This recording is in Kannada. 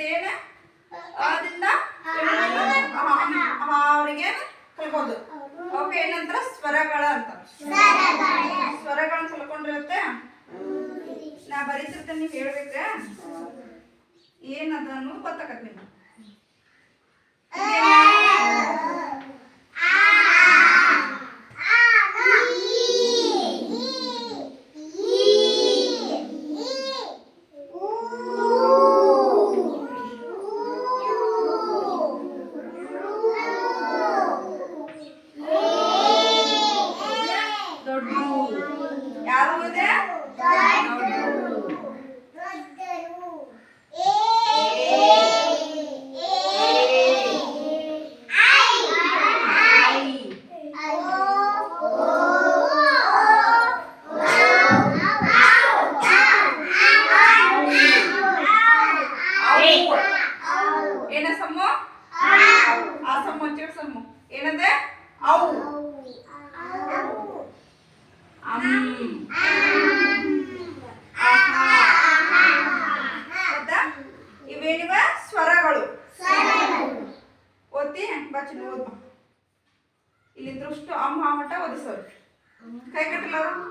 ಇವತ್ತೇನು ಅದಿಂದ ಅವರಿಗೆ ಕಲ್ಬೋದು. ಓಕೆ ಏನಂದ್ರೆ ಸ್ವರಗಳ ಅಂತ. ಸ್ವರಗಳನ್ನ ಕಲ್ಕೊಂಡಿರುತ್ತೆ ನಾ ಬರೀತಿರ್ತೇನೆ ನೀವು ಹೇಳ್ಬೇಕ್ರ. ಏನದ ಅನ್ನೋದು ದೃಷ್ಟು ಅಮ್ಮ ಮಠ ಒದಿಸೋರು ಕೈ ಕಟ್ಟಲವರು